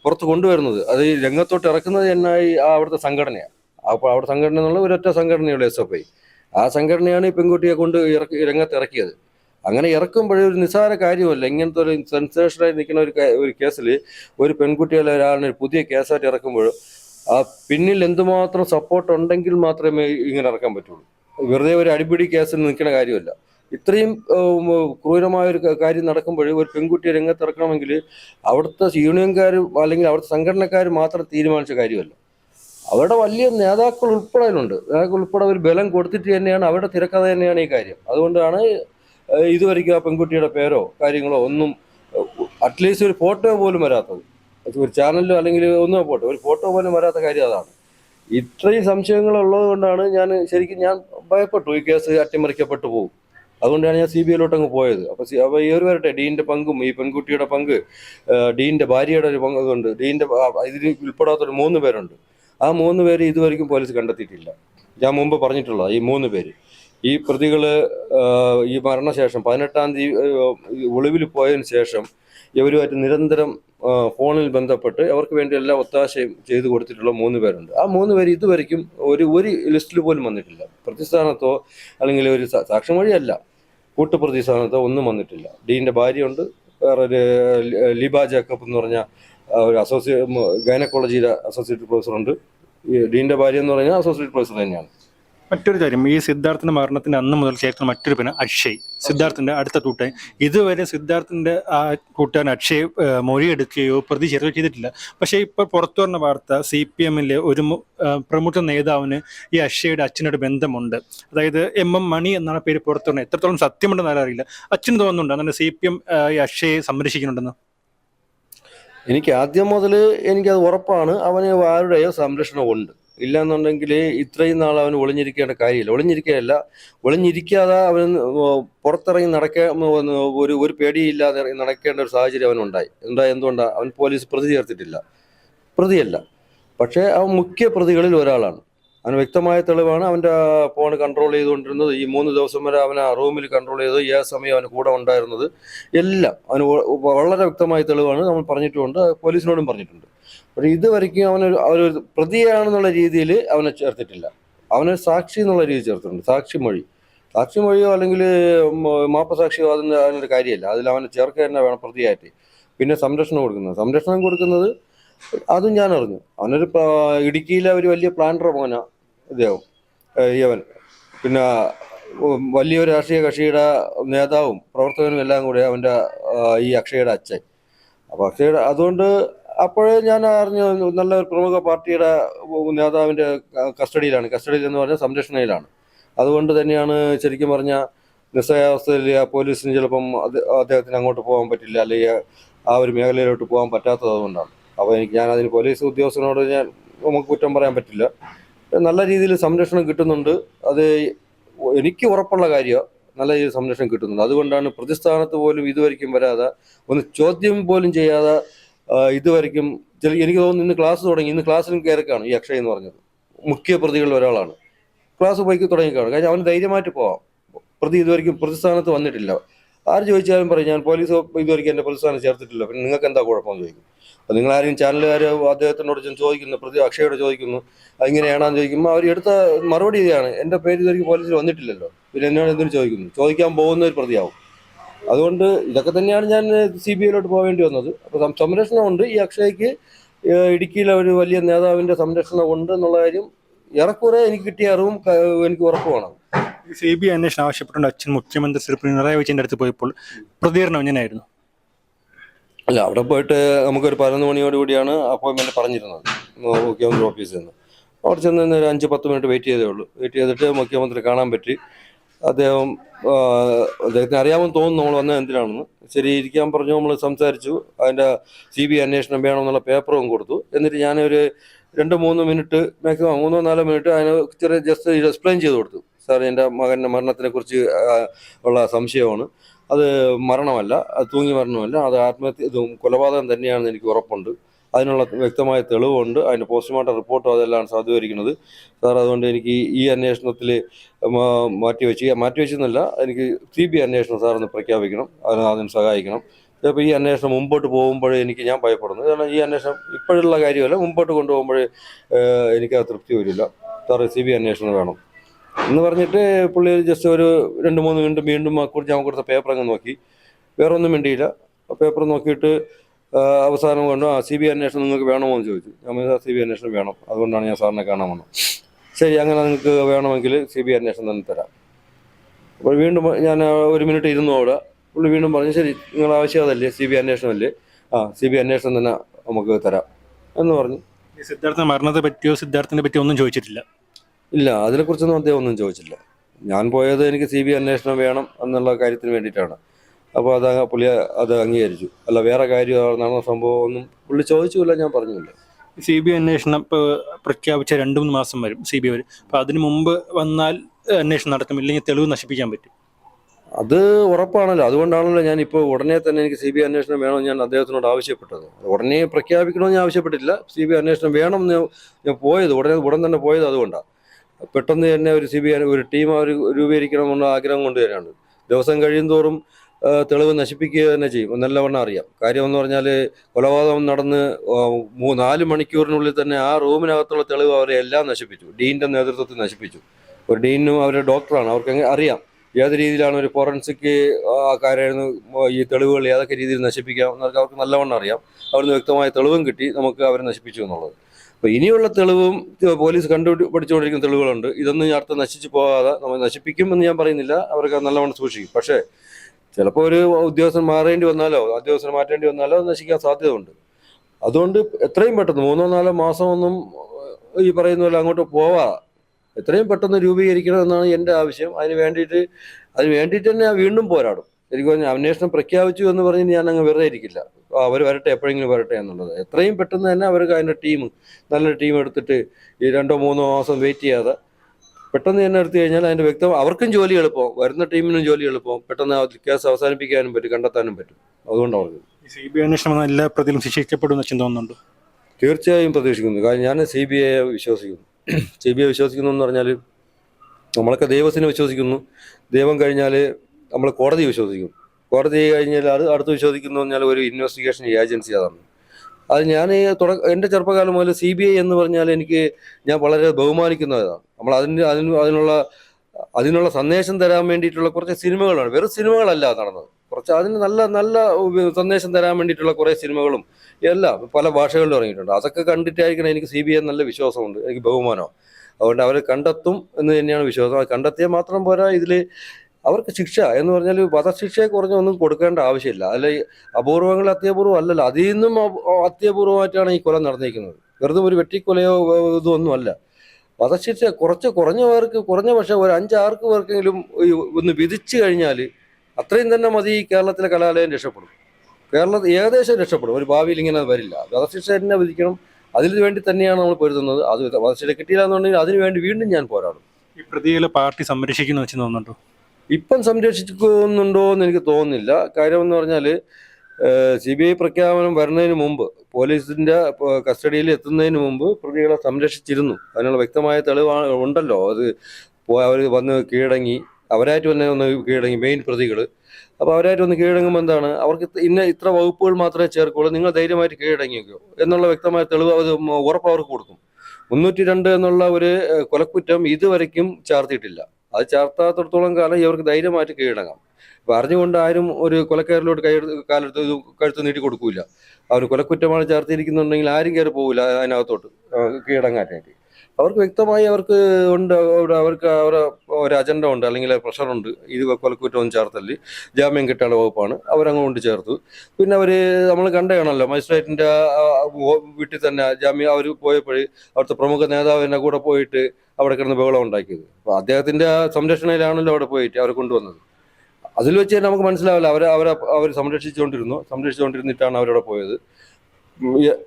പുറത്ത് കൊണ്ടുവരുന്നത് അത് ഈ രംഗത്തോട്ട് ഇറക്കുന്നത് ആ അവിടുത്തെ സംഘടനയാണ്. അപ്പോൾ അവിടെ സംഘടന എന്നുള്ള ഒരൊറ്റ സംഘടനയുള്ള എസ് എഫ് ഐ. ആ സംഘടനയാണ് ഈ പെൺകുട്ടിയെ കൊണ്ട് ഇറക്കി രംഗത്ത് ഇറക്കിയത്. അങ്ങനെ ഇറക്കുമ്പോഴേ ഒരു നിസ്സാര കാര്യമല്ല. ഇങ്ങനത്തെ ഒരു സെൻസേഷനായി നിൽക്കുന്ന ഒരു ഒരു കേസിൽ ഒരു പെൺകുട്ടികളെ ഒരാളിനെ ഒരു പുതിയ കേസായിട്ട് ഇറക്കുമ്പോൾ ആ പിന്നിൽ എന്തുമാത്രം സപ്പോർട്ട് ഉണ്ടെങ്കിൽ മാത്രമേ ഇങ്ങനെ ഇറക്കാൻ പറ്റുള്ളൂ. വെറുതെ ഒരു അടിപിടി കേസിൽ നിൽക്കുന്ന കാര്യമല്ല. ഇത്രയും ക്രൂരമായ ഒരു കാര്യം നടക്കുമ്പോൾ ഒരു പെൺകുട്ടിയെ രംഗത്ത് ഇറക്കണമെങ്കിൽ അവിടുത്തെ യൂണിയൻകാർ അല്ലെങ്കിൽ അവിടുത്തെ സംഘടനക്കാർ മാത്രം തീരുമാനിച്ച കാര്യമല്ല. അവരുടെ വലിയ നേതാക്കൾ ഉൾപ്പെടെയുണ്ട്. നേതാക്കൾ ഉൾപ്പെടെ ഒരു ബലം കൊടുത്തിട്ട് തന്നെയാണ് അവരുടെ തിരക്കഥ തന്നെയാണ് ഈ കാര്യം. അതുകൊണ്ടാണ് ഇതുവരെയ്ക്കും ആ പെൺകുട്ടിയുടെ പേരോ കാര്യങ്ങളോ ഒന്നും അറ്റ്ലീസ്റ്റ് ഒരു ഫോട്ടോ പോലും വരാത്തത്. ഒരു ചാനലിലോ അല്ലെങ്കിൽ ഒന്നും പോട്ടെ ഒരു ഫോട്ടോ പോലും വരാത്ത കാര്യം അതാണ്. ഇത്രയും സംശയങ്ങൾ ഉള്ളത് കൊണ്ടാണ് ഞാൻ ശരിക്കും ഞാൻ ഭയപ്പെട്ടു. ഈ കേസ് അട്ടിമറിക്കപ്പെട്ടു പോകും അതുകൊണ്ടാണ് ഞാൻ സി ബി ഐയിലോട്ട് അങ്ങ് പോയത്. അപ്പോൾ സി അപ്പോൾ ഒരു വരട്ടെ ഡീന്റെ പങ്കും ഈ പെൺകുട്ടിയുടെ പങ്ക് ഡീന്റെ ഭാര്യയുടെ ഒരു പങ്ക് ഉണ്ട്. ഡീന്റെ ഇതിൽ ഉൾപ്പെടാത്തൊരു മൂന്ന് പേരുണ്ട്. ആ മൂന്ന് പേര് ഇതുവരെയും പോലീസ് കണ്ടെത്തിയിട്ടില്ല. ഞാൻ മുമ്പ് പറഞ്ഞിട്ടുള്ള ഈ മൂന്ന് പേര്. ഈ പ്രതികൾ ഈ മരണശേഷം പതിനെട്ടാം തീയതി ഈ ഒളിവിൽ പോയതിന് ശേഷം ഇവരുമായിട്ട് നിരന്തരം ഫോണിൽ ബന്ധപ്പെട്ട് അവർക്ക് വേണ്ടി എല്ലാ ഒത്താശയും ചെയ്തു കൊടുത്തിട്ടുള്ള മൂന്ന് പേരുണ്ട്. ആ മൂന്ന് പേര് ഇതുവരെയ്ക്കും ഒരു ഒരു ലിസ്റ്റിൽ പോലും വന്നിട്ടില്ല. പ്രതിസ്ഥാനത്തോ അല്ലെങ്കിൽ ഒരു സാക്ഷ്യം വഴിയല്ല. കൂട്ടുപ്രതിസ്ഥാനത്തോ ഒന്നും വന്നിട്ടില്ല. ഡീന്റെ ഭാര്യയുണ്ട്. വേറെ ഒരു ലിബ ജേക്കബ് എന്ന് പറഞ്ഞ ഒരു അസോസിയേ ഗൈനക്കോളജിയിലെ അസോസിയേറ്റ് പ്രൊഫസറുണ്ട്. ഈ ഡീന്റെ ഭാര്യ എന്ന് പറഞ്ഞാൽ അസോസിയേറ്റ് പ്രൊഫസർ തന്നെയാണ്. മറ്റൊരു കാര്യം ഈ സിദ്ധാർത്ഥിന്റെ മരണത്തിന്റെ അന്ന് മുതൽ ചേർക്കുന്ന മറ്റൊരു പിന്നെ അക്ഷയ്. സിദ്ധാർത്ഥിന്റെ അടുത്ത കൂട്ടൻ ഇതുവരെ സിദ്ധാർത്ഥിന്റെ ആ കൂട്ടുകാരൻ അക്ഷയ് മൊഴിയെടുക്കുകയോ പ്രതി ചേർക്കുകയോ ചെയ്തിട്ടില്ല. പക്ഷേ ഇപ്പൊ പുറത്തു വരുന്ന വാർത്ത സി പി എമ്മിലെ ഒരു പ്രമുഖ നേതാവിന് ഈ അക്ഷയുടെ അച്ഛനോട് ബന്ധമുണ്ട്. അതായത് എം എം മണി എന്നാണ് പേര് പുറത്തു വരുന്നത്. എത്രത്തോളം സത്യമുണ്ടെന്ന് അറിയില്ല. അച്ഛൻ തോന്നുന്നുണ്ട്? അങ്ങനെ സി പി എം ഈ അക്ഷയെ സംരക്ഷിക്കുന്നുണ്ടെന്ന്? എനിക്ക് ആദ്യം മുതൽ എനിക്കത് ഉറപ്പാണ്. അവന് ആരുടെയോ സംരക്ഷണം ഉണ്ട് ഇല്ലാന്നുണ്ടെങ്കിൽ ഇത്രയും നാൾ അവൻ ഒളിഞ്ഞിരിക്കേണ്ട കാര്യമില്ല. ഒളിഞ്ഞിരിക്കുകയല്ല ഒളിഞ്ഞിരിക്കാതെ അവൻ പുറത്തിറങ്ങി നടക്കാൻ ഒരു ഒരു പേടിയില്ലാതെ നടക്കേണ്ട ഒരു സാഹചര്യം അവനുണ്ടായി. എന്താ എന്തുകൊണ്ടാണ് അവൻ പോലീസ് പ്രതി ചേർത്തിട്ടില്ല. പ്രതിയല്ല. പക്ഷേ അവൻ മുഖ്യ പ്രതികളിൽ ഒരാളാണ്. അവന് വ്യക്തമായ തെളിവാണ് അവന്റെ ഫോൺ കൺട്രോൾ ചെയ്തുകൊണ്ടിരുന്നത്. ഈ മൂന്ന് ദിവസം വരെ അവൻ ആ റൂമിൽ കൺട്രോൾ ചെയ്തത് ഏത് സമയം അവന് കൂടെ ഉണ്ടായിരുന്നത്. എല്ലാം അവന് വളരെ വ്യക്തമായ തെളിവാണ് നമ്മൾ പറഞ്ഞിട്ടുമുണ്ട് പോലീസിനോടും പറഞ്ഞിട്ടുണ്ട്. പക്ഷേ ഇതുവരെയ്ക്കും അവനൊരു അവരൊരു പ്രതിയാണെന്നുള്ള രീതിയിൽ അവനെ ചേർത്തിട്ടില്ല. അവനെ സാക്ഷി എന്നുള്ള രീതിയിൽ ചേർത്തിട്ടുണ്ട്. സാക്ഷി മൊഴി. സാക്ഷി മൊഴിയോ അല്ലെങ്കിൽ മാപ്പസാക്ഷിയോ അതിന് അതിനൊരു കാര്യമല്ല. അതിൽ അവനെ ചേർക്കുക തന്നെ വേണം പ്രതിയായിട്ട്. പിന്നെ സംരക്ഷണം കൊടുക്കുന്നത്. സംരക്ഷണം കൊടുക്കുന്നത് അതും ഞാൻ അറിഞ്ഞു. അവനൊരു ഇടുക്കിയിലെ ഒരു വലിയ പ്ലാന്റർ മോന. ഇദ്ദേഹം യവൻ പിന്നെ വലിയൊരു രാഷ്ട്രീയ കക്ഷിയുടെ നേതാവും പ്രവർത്തകനും എല്ലാം കൂടെ അവന്റെ ഈ അക്ഷയുടെ അച്ഛൻ. അപ്പോൾ അക്ഷയുടെ അതുകൊണ്ട് അപ്പോഴേ ഞാൻ അറിഞ്ഞു നല്ല പ്രമുഖ പാർട്ടിയുടെ നേതാവിന്റെ കസ്റ്റഡിയിലാണ്. കസ്റ്റഡിയിൽ എന്ന് പറഞ്ഞാൽ സംരക്ഷണയിലാണ്. അതുകൊണ്ട് തന്നെയാണ് ശരിക്കും പറഞ്ഞാൽ നിസ്സഹായാവസ്ഥയിൽ പോലീസിന് ചിലപ്പം അദ്ദേഹത്തിന് അങ്ങോട്ട് പോകാൻ പറ്റില്ല അല്ലെങ്കിൽ ആ ഒരു മേഖലയിലോട്ട് പോകാൻ പറ്റാത്തത് അതുകൊണ്ടാണ്. അപ്പോൾ എനിക്ക് ഞാൻ അതിന് പോലീസ് ഉദ്യോഗസ്ഥനോട് ഞാൻ നമുക്ക് കുറ്റം പറയാൻ പറ്റില്ല. നല്ല രീതിയിൽ സംരക്ഷണം കിട്ടുന്നുണ്ട്. അത് എനിക്ക് ഉറപ്പുള്ള കാര്യമാണ് നല്ല രീതിയിൽ സംരക്ഷണം കിട്ടുന്നുണ്ട്. അതുകൊണ്ടാണ് പ്രതിസ്ഥാനത്ത് പോലും ഇതുവരെയ്ക്കും വരാതെ ഒന്ന് ചോദ്യം പോലും ചെയ്യാതെ ഇതുവരെയ്ക്കും എനിക്ക് തോന്നുന്നു ഇന്ന് ക്ലാസ് തുടങ്ങി. ഇന്ന് ക്ലാസ്സിലും കയറിക്കാണ് ഈ അക്ഷയ് എന്ന് പറഞ്ഞത്. മുഖ്യ പ്രതികളിൽ ഒരാളാണ്. ക്ലാസ് പോയി തുടങ്ങിക്കാണ് കാരണം അവന് ധൈര്യമായിട്ട് പോവാം. പ്രതി ഇതുവരെയ്ക്കും പ്രതിസ്ഥാനത്ത് വന്നിട്ടില്ല. ആര് ചോദിച്ചാലും പറയും ഞാൻ പോലീസ് ഇതുവരെയ്ക്കും എന്റെ പ്രതിസ്ഥാനം ചേർത്തിട്ടില്ല. പിന്നെ നിങ്ങൾക്ക് എന്താ കുഴപ്പമെന്ന് ചോദിക്കും. അപ്പോൾ ആരെങ്കിലും ചാനലുകാർ അദ്ദേഹത്തിനോട് ചോദിക്കുന്നു പ്രതി അക്ഷയോട് ചോദിക്കുന്നു എങ്ങനെയാണെന്ന് ചോദിക്കുമ്പോൾ അവർ എടുത്ത മറുപടി ഇതാണ്. എന്റെ പേര് ഇതുവരെ പോലീസിൽ വന്നിട്ടില്ലല്ലോ. പിന്നെ എന്നോട് എന്തിനു ചോദിക്കുന്നു? ചോദിക്കാൻ പോകുന്ന ഒരു പ്രതിയാവും. അതുകൊണ്ട് ഇതൊക്കെ തന്നെയാണ് ഞാൻ സി ബി ഐയിലോട്ട് പോകേണ്ടി വന്നത് അപ്പോൾ സംരക്ഷണമുണ്ട്. ഈ അക്ഷയ്ക്ക് ഇടുക്കിയിലെ ഒരു വലിയ നേതാവിന്റെ സംരക്ഷണം ഉണ്ട് എന്നുള്ള കാര്യം ഏറെക്കുറെ എനിക്ക് കിട്ടിയ അറിവും എനിക്ക് ഉറപ്പുമാണ്. സി ബി ഐ അന്വേഷണം ആവശ്യപ്പെട്ടുകൊണ്ട് അച്ഛൻ മുഖ്യമന്ത്രി ശ്രീ പിണറായി വിജയന്റെ അടുത്ത് പോയപ്പോൾ പ്രതികരണം എങ്ങനെയായിരുന്നു? അല്ല അവിടെ പോയിട്ട് നമുക്കൊരു പതിനൊന്ന് മണിയോട് കൂടിയാണ് അപ്പോയിൻമെന്റ് പറഞ്ഞിരുന്നത്. മുഖ്യമന്ത്രി ഓഫീസിൽ നിന്ന് അവിടെ ചെന്ന് ഒരു അഞ്ച് പത്ത് മിനിറ്റ് വെയിറ്റ് ചെയ്തേ ഉള്ളൂ. വെയിറ്റ് ചെയ്തിട്ട് മുഖ്യമന്ത്രി കാണാൻ പറ്റി. അദ്ദേഹം അദ്ദേഹത്തിന് അറിയാമെന്ന് തോന്നുന്നു നമ്മൾ വന്നത് എന്തിനാണെന്ന്. ശരി ഇരിക്കാൻ പറഞ്ഞു നമ്മൾ സംസാരിച്ചു. അതിന്റെ സി ബി അന്വേഷണം വേണമെന്നുള്ള പേപ്പറും കൊടുത്തു. എന്നിട്ട് ഞാനൊരു രണ്ട് മൂന്ന് മിനിറ്റ് മാക്സിമം മൂന്നോ നാലോ മിനിറ്റ് അതിന് ചെറിയ ജസ്റ്റ് എക്സ്പ്ലെയിൻ ചെയ്ത് കൊടുത്തു. സാർ എന്റെ മകന്റെ മരണത്തിനെ കുറിച്ച് ഉള്ള സംശയമാണ്. അത് മരണമല്ല അത് തൂങ്ങി മരണമല്ല അത് ആത്മഹത്യ കൊലപാതകം തന്നെയാണെന്ന് എനിക്ക് ഉറപ്പുണ്ട്. അതിനുള്ള വ്യക്തമായ തെളിവുണ്ട്. അതിന്റെ പോസ്റ്റ്മോർട്ടം റിപ്പോർട്ടും അതെല്ലാം സാധൂകരിക്കുന്നത്. സാർ അതുകൊണ്ട് എനിക്ക് ഈ- അന്വേഷണത്തിൽ മാറ്റിവെച്ച് മാറ്റിവെച്ചെന്നല്ല എനിക്ക് സി ബി അന്വേഷണം സാർ ഒന്ന് പ്രഖ്യാപിക്കണം. അതിന് അതിന് സഹായിക്കണം. ചിലപ്പോൾ ഈ അന്വേഷണം മുമ്പോട്ട് പോകുമ്പോഴേ എനിക്ക് ഞാൻ ഭയപ്പെടുന്നു. കാരണം ഈ അന്വേഷണം ഇപ്പോഴുള്ള കാര്യമല്ല മുമ്പോട്ട് കൊണ്ടുപോകുമ്പോഴേ എനിക്ക് ആ തൃപ്തി വരില്ല. സാർ സി ബി അന്വേഷണം വേണം. എന്ന് പറഞ്ഞിട്ട് പുള്ളി ജസ്റ്റ് ഒരു രണ്ട് മൂന്ന് വീണ്ടും ആ കുറിച്ച് ഞാൻ കൊടുത്ത പേപ്പർ അങ്ങ് നോക്കി. വേറെ ഒന്നും വേണ്ടിയില്ല പേപ്പർ നോക്കിയിട്ട് അവസാനം കൊണ്ട് ആ സി ബി അന്വേഷണം നിങ്ങൾക്ക് വേണമോ എന്ന് ചോദിച്ചു. ഞാൻ സി ബി അന്വേഷണം വേണം. അതുകൊണ്ടാണ് ഞാൻ സാറിനെ കാണാൻ വന്നത്. ശരി അങ്ങനെ നിങ്ങൾക്ക് വേണമെങ്കിൽ സി ബി അന്വേഷണം തന്നെ തരാം. അപ്പോൾ വീണ്ടും ഞാൻ ഒരു മിനിറ്റ് ഇരുന്നു അവിടെ. പുള്ളി വീണ്ടും പറഞ്ഞു ശരി നിങ്ങൾ ആവശ്യം അതല്ലേ? സി ബി അന്വേഷണമല്ലേ ആ സി ബി അന്വേഷണം തന്നെ നമുക്ക് തരാം. എന്ന് പറഞ്ഞു. സിദ്ധാർത്ഥ മരണത്തെ പറ്റിയോ സിദ്ധാർത്ഥിനെ പറ്റിയോ ഒന്നും ചോദിച്ചിട്ടില്ല. ഇല്ല അതിനെക്കുറിച്ചൊന്നും അദ്ദേഹം ഒന്നും ചോദിച്ചില്ല. ഞാൻ പോയത് എനിക്ക് സി ബി അന്വേഷണം വേണം എന്നുള്ള കാര്യത്തിന് വേണ്ടിയിട്ടാണ്. അപ്പോൾ അത് പുള്ളി അത് അംഗീകരിച്ചു. അല്ല വേറെ കാര്യം നടന്ന സംഭവം ഒന്നും പുള്ളി ചോദിച്ചില്ല ഞാൻ പറഞ്ഞില്ല. സി ബി ഐ അന്വേഷണം ഇപ്പോൾ പ്രഖ്യാപിച്ച രണ്ട് മൂന്ന് മാസം വരും സി ബി ഐ വരും. അപ്പോൾ അതിന് മുമ്പ് വന്നാൽ അന്വേഷണം നടത്തും ഇല്ലെങ്കിൽ തെളിവ് നശിപ്പിക്കാൻ പറ്റും. അത് ഉറപ്പാണല്ലോ. അതുകൊണ്ടാണല്ലോ ഞാൻ ഇപ്പോൾ ഉടനെ തന്നെ എനിക്ക് സി ബി ഐ അന്വേഷണം വേണമെന്ന് ഞാൻ അദ്ദേഹത്തിനോട് ആവശ്യപ്പെട്ടത്. ഉടനെ പ്രഖ്യാപിക്കണമെന്ന് ഞാൻ ആവശ്യപ്പെട്ടില്ല സി ബി ഐ അന്വേഷണം വേണമെന്ന് ഞാൻ- ഞാൻ പോയത് ഉടനെ ഉടൻ തന്നെ പോയത് അതുകൊണ്ടാണ് പെട്ടെന്ന് തന്നെ ഒരു സി ബി ഐ ഒരു ടീം അവർ രൂപീകരിക്കണമെന്നുള്ള ആഗ്രഹം കൊണ്ടുവരാണ് ദിവസം കഴിയും തോറും തെളിവ് നശിപ്പിക്കുക തന്നെ ചെയ്യും. നല്ലവണ്ണം അറിയാം. കാര്യം എന്ന് പറഞ്ഞാൽ കൊലപാതകം നടന്ന് മൂ- നാല് മണിക്കൂറിനുള്ളിൽ തന്നെ ആ റൂമിനകത്തുള്ള തെളിവ് അവരെ എല്ലാം നശിപ്പിച്ചു. ഡീന്റെ നേതൃത്വത്തിൽ നശിപ്പിച്ചു. ഒരു ഡീനും അവരുടെ ഡോക്ടറാണ്. അവർക്ക് അറിയാം? ഏത് രീതിയിലാണ് ഒരു ഫോറൻസിക് ആൾക്കാരായിരുന്നു ഈ തെളിവുകൾ ഏതൊക്കെ രീതിയിൽ നശിപ്പിക്കാം? എന്നൊക്കെ അവർക്ക് നല്ലവണ്ണം അറിയാം. അവിടുന്ന് വ്യക്തമായ തെളിവും കിട്ടി. നമുക്ക് അവരെ നശിപ്പിച്ചു എന്നുള്ളത്. അപ്പോൾ ഇനിയുള്ള തെളിവും പോലീസ് കണ്ടുപിടിച്ചുകൊണ്ടിരിക്കുന്ന തെളിവുകളുണ്ട്. ഇതൊന്നും ഞാൻ അർത്ഥം നശിച്ചു പോകാതെ നമ്മൾ നശിപ്പിക്കും എന്ന് ഞാൻ പറയുന്നില്ല. അവർക്ക് നല്ലവണ്ണം സൂക്ഷിക്കും. പക്ഷേ ചിലപ്പോൾ ഒരു ഉദ്യോഗസ്ഥൻ മാറേണ്ടി വന്നാലോ ഉദ്യോഗസ്ഥൻ മാറ്റേണ്ടി വന്നാലോ നശിക്കാൻ സാധ്യതയുണ്ട്. അതുകൊണ്ട് എത്രയും പെട്ടെന്ന് മൂന്നോ നാലോ മാസമൊന്നും ഈ പറയുന്ന പോലെ അങ്ങോട്ട് പോവാ എത്രയും പെട്ടെന്ന് രൂപീകരിക്കണം എന്നാണ് എന്റെ ആവശ്യം. അതിന് വേണ്ടിയിട്ട് അതിന് വേണ്ടിയിട്ട് തന്നെ വീണ്ടും പോരാടും. എനിക്ക് പറഞ്ഞാൽ അന്വേഷണം പ്രഖ്യാപിച്ചു എന്ന് പറഞ്ഞ് ഞാൻ അങ്ങ് വെറുതെ ഇരിക്കില്ല. അവർ വരട്ടെ എപ്പോഴെങ്കിലും വരട്ടെ എന്നുള്ളത്. എത്രയും പെട്ടെന്ന് തന്നെ അവർക്ക് അതിന്റെ ടീം നല്ലൊരു ടീം എടുത്തിട്ട് ഈ രണ്ടോ മൂന്നോ മാസം വെയിറ്റ് ചെയ്യാതെ പെട്ടെന്ന് തന്നെ എടുത്തു കഴിഞ്ഞാൽ അതിന്റെ വ്യക്തം അവർക്കും ജോലി എളുപ്പം. വരുന്ന ടീമിനും ജോലി എളുപ്പം. പെട്ടെന്ന് കേസ് അവസാനിപ്പിക്കാനും പറ്റും കണ്ടെത്താനും പറ്റും. അതുകൊണ്ടാണ് സി ബി ഐ അന്വേഷണം എല്ലാ പ്രതികളും ശിക്ഷിക്കപ്പെടുന്ന ചിന്ത തോന്നുന്നുണ്ട്? തീർച്ചയായും പ്രതീക്ഷിക്കുന്നു. കാരണം ഞാൻ സി ബി ഐയെ വിശ്വസിക്കുന്നു. സി ബി ഐ വിശ്വസിക്കുന്നു എന്ന് പറഞ്ഞാൽ നമ്മളൊക്കെ ദൈവത്തിനെ വിശ്വസിക്കുന്നു. ദൈവം കഴിഞ്ഞാൽ നമ്മൾ കോടതി വിശ്വസിക്കും. കോടതി കഴിഞ്ഞാൽ അത് അടുത്ത് വിശ്വസിക്കുന്നു പറഞ്ഞാൽ ഒരു ഇൻവെസ്റ്റിഗേഷൻ ഏജൻസി അതാണ് അത് ഞാൻ തുടക്ക എന്റെ ചെറുപ്പകാലം മുതൽ സി ബി ഐ എന്ന് പറഞ്ഞാൽ എനിക്ക് ഞാൻ വളരെ ബഹുമാനിക്കുന്നതാണ് നമ്മൾ അതിന് അതിന് അതിനുള്ള അതിനുള്ള സന്ദേശം തരാൻ വേണ്ടിയിട്ടുള്ള കുറച്ച് സിനിമകളാണ്. വെറും സിനിമകളല്ല നടന്നത്. കുറച്ച് അതിന് നല്ല നല്ല സന്ദേശം തരാൻ വേണ്ടിയിട്ടുള്ള കുറേ സിനിമകളും എല്ലാം പല ഭാഷകളിലും ഇറങ്ങിയിട്ടുണ്ട്. അതൊക്കെ കണ്ടിട്ടായിരിക്കണം എനിക്ക് സി ബി ഐ നല്ല വിശ്വാസമുണ്ട്. എനിക്ക് ബഹുമാനമാണ്. അതുകൊണ്ട് അവർ കണ്ടെത്തും എന്ന് തന്നെയാണ് വിശ്വാസം. കണ്ടെത്തിയാൽ മാത്രം പോരാ. ഇതിൽ അവർക്ക് ശിക്ഷ എന്ന് പറഞ്ഞാൽ വധശിക്ഷയെ കുറഞ്ഞൊന്നും കൊടുക്കേണ്ട ആവശ്യമില്ല. അല്ലെ അപൂർവങ്ങൾ അത്യപൂർവം അല്ലല്ലോ അതിൽ നിന്നും അത്യപൂർവമായിട്ടാണ് ഈ കൊല നടന്നിരിക്കുന്നത് വെറുതെ ഒരു വെട്ടിക്കൊലയോ ഇതൊന്നും അല്ല. വധശിക്ഷ കുറച്ച് കുറഞ്ഞ പേർക്ക് കുറഞ്ഞ പക്ഷേ ഒരു അഞ്ചാർക്ക് പേർക്കെങ്കിലും ഒന്ന് വിധിച്ചു കഴിഞ്ഞാൽ അത്രയും തന്നെ മതി ഈ കേരളത്തിലെ കലാലയം രക്ഷപ്പെടും. കേരളത്തിൽ ഏകദേശം രക്ഷപ്പെടും. ഒരു ഭാവിയിൽ ഇങ്ങനെ വരില്ല. വധശിക്ഷ തന്നെ വിധിക്കണം. അതിനു വേണ്ടി തന്നെയാണ് നമ്മൾ പൊരുതുന്നത്. അത് വധശിക്ഷ കിട്ടിയില്ല എന്നുണ്ടെങ്കിൽ അതിനു വേണ്ടി വീണ്ടും ഞാൻ പോരാടും. ഈ പ്രതികളെ പാർട്ടി സംരക്ഷിക്കുന്നു വെച്ച് തോന്നുന്നുണ്ടോ? ഇപ്പം സംരക്ഷിക്കുന്നുണ്ടോ എന്ന് എനിക്ക് തോന്നുന്നില്ല. കാര്യം എന്ന് പറഞ്ഞാൽ സി ബി ഐ പ്രഖ്യാപനം വരുന്നതിന് മുമ്പ് പോലീസിന്റെ കസ്റ്റഡിയിൽ എത്തുന്നതിന് മുമ്പ് പ്രതികളെ സംരക്ഷിച്ചിരുന്നു. അതിനുള്ള വ്യക്തമായ തെളിവ് ഉണ്ടല്ലോ. അത് അവർ വന്ന് കീഴടങ്ങി. അവരായിട്ട് തന്നെ ഒന്ന് കീഴടങ്ങി മെയിൻ പ്രതികൾ അപ്പോൾ അവരായിട്ട് ഒന്ന് കീഴടങ്ങുമ്പോൾ എന്താണ്? അവർക്ക് ഇന്ന ഇത്ര വകുപ്പുകൾ മാത്രമേ ചേർക്കുള്ളൂ. നിങ്ങൾ ധൈര്യമായിട്ട് കീഴടങ്ങിയോ എന്നുള്ള വ്യക്തമായ തെളിവ് അത് ഉറപ്പ് അവർക്ക് കൊടുക്കും. മുന്നൂറ്റി രണ്ട് എന്നുള്ള ഒരു കൊലക്കുറ്റം ഇതുവരയ്ക്കും ചാർത്തിയിട്ടില്ല. അത് ചേർത്താത്തടത്തോളം കാലം ഇവർക്ക് ധൈര്യമായിട്ട് കീഴടങ്ങാം. അപ്പൊ അറിഞ്ഞുകൊണ്ട് ആരും ഒരു കൊലക്കാരിലോട്ട് കൈയെടുത്ത് കാലെടുത്ത് കഴുത്ത് നീട്ടി കൊടുക്കൂല. അവർ കൊലക്കുറ്റമാണ് ചേർത്തിരിക്കുന്നുണ്ടെങ്കിൽ ആരും കയറി പോകില്ല അതിനകത്തോട്ട്. കീഴടങ്ങാനായിട്ട് അവർക്ക് വ്യക്തമായി അവർക്ക് ഉണ്ട് അവർക്ക് അവരെ ഒരു അജണ്ട ഉണ്ട് അല്ലെങ്കിൽ പ്രഷർ ഉണ്ട്. ഇത് കൊലക്കുറ്റവും ചേർത്തല്ലേ. ജാമ്യം കിട്ടാനുള്ള വകുപ്പാണ്. അവരങ്ങ് ചേർത്തു. പിന്നെ അവർ നമ്മൾ കണ്ടതാണല്ലോ മജിസ്ട്രേറ്റിന്റെ വീട്ടിൽ തന്നെ ജാമ്യം അവർ പോയപ്പോഴേ അവിടുത്തെ പ്രമുഖ നേതാവിന്റെ കൂടെ പോയിട്ട് അവിടെ കിടന്ന് ബഹളം ഉണ്ടാക്കിയത്. അപ്പോൾ അദ്ദേഹത്തിന്റെ ആ സംരക്ഷണയിലാണല്ലോ അവിടെ പോയിട്ട് അവർ കൊണ്ടുവന്നത്. അതിൽ വെച്ച് നമുക്ക് മനസ്സിലാവില്ല. അവർ അവരെ അവർ സംരക്ഷിച്ചുകൊണ്ടിരുന്നു. സംരക്ഷിച്ചുകൊണ്ടിരുന്നിട്ടാണ് അവരവിടെ പോയത്.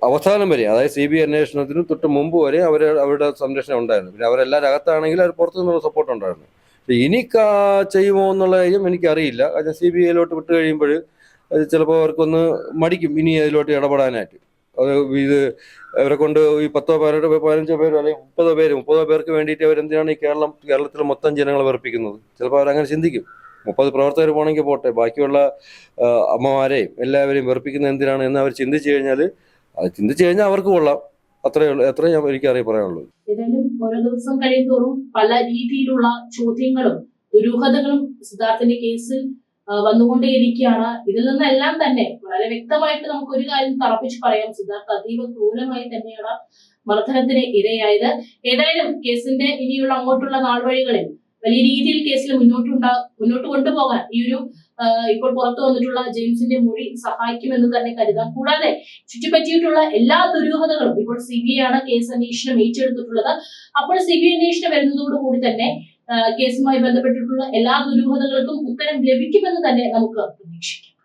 അവസാനം വരെ അതായത് സി ബി അന്വേഷണത്തിന് തൊട്ട് മുമ്പ് വരെ അവർ അവരുടെ സംരക്ഷണം ഉണ്ടായിരുന്നു. പിന്നെ അവരെല്ലാവരും അകത്താണെങ്കിൽ അവർ പുറത്തു നിന്നുള്ള സപ്പോർട്ട് ഉണ്ടായിരുന്നു. ഇനി ചെയ്യുമോ എന്നുള്ള കാര്യം എനിക്കറിയില്ല. കാരണം സി ബി ഐയിലോട്ട് വിട്ട് കഴിയുമ്പോൾ അത് ചിലപ്പോൾ അവർക്കൊന്ന് മടിക്കും. ഇനി അതിലോട്ട് ഇടപെടാനായിട്ട്. അത് ഇത് അവരെ കൊണ്ട് ഈ പത്തോ പതിനെട്ടോ പതിനഞ്ചോ പേരോ അല്ലെങ്കിൽ മുപ്പതോ പേര് മുപ്പതോ പേർക്ക് വേണ്ടിയിട്ട് അവരെന്തിനാണ് ഈ കേരളം കേരളത്തിലെ മൊത്തം ജനങ്ങളെ വെറുപ്പിക്കുന്നത്? ചിലപ്പോൾ അവരങ്ങനെ ചിന്തിക്കും. മുപ്പത് പ്രവർത്തകർ പോകണമെങ്കിൽ പോട്ടെ ബാക്കിയുള്ള അമ്മമാരെയും എല്ലാവരെയും വെറുപ്പിക്കുന്നത് എന്തിനാണ് എന്ന് അവർ ചിന്തിച്ചു കഴിഞ്ഞാൽ അത് ചിന്തിച്ചു കഴിഞ്ഞാൽ അവർക്ക് കൊള്ളാം. അത്രയേ ഉള്ളൂ എത്രയും ഞാൻ എനിക്കറിയാൻ പറയാനുള്ളൂ. ഏതായാലും ഓരോ ദിവസം കഴിയുന്തോറും പല രീതിയിലുള്ള ചോദ്യങ്ങളും ദുരൂഹതകളും സിദ്ധാർത്ഥിന്റെ കേസിൽ വന്നുകൊണ്ടേയിരിക്കുകയാണ്. ഇതിൽ നിന്നെല്ലാം തന്നെ വളരെ വ്യക്തമായിട്ട് നമുക്ക് ഒരു കാര്യം തറപ്പിച്ച് പറയാം. സിദ്ധാർത്ഥ അതീവ ക്രൂരമായി തന്നെയാണ് മർദ്ദനത്തിന് ഇരയായത്. ഏതായാലും കേസിന്റെ ഇനിയുള്ള അങ്ങോട്ടുള്ള നാൾവഴികളിൽ വലിയ രീതിയിൽ കേസിൽ മുന്നോട്ടുണ്ടാ മുന്നോട്ട് കൊണ്ടുപോകാൻ ഈ ഒരു ഇപ്പോൾ പുറത്തു വന്നിട്ടുള്ള ജെയിംസിന്റെ മൊഴി സഹായിക്കുമെന്ന് തന്നെ കരുതാം. കൂടാതെ ചുറ്റിപ്പറ്റിയിട്ടുള്ള എല്ലാ ദുരൂഹതകളും ഇപ്പോൾ സി ബി ഐ ആണ് കേസ് അന്വേഷണം ഏറ്റെടുത്തിട്ടുള്ളത്. അപ്പോൾ സി ബി ഐ അന്വേഷണം വരുന്നതോടുകൂടി തന്നെ കേസുമായി ബന്ധപ്പെട്ടിട്ടുള്ള എല്ലാ ദുരൂഹതകൾക്കും ഉത്തരം ലഭിക്കുമെന്ന് തന്നെ നമുക്ക് പ്രതീക്ഷിക്കാം.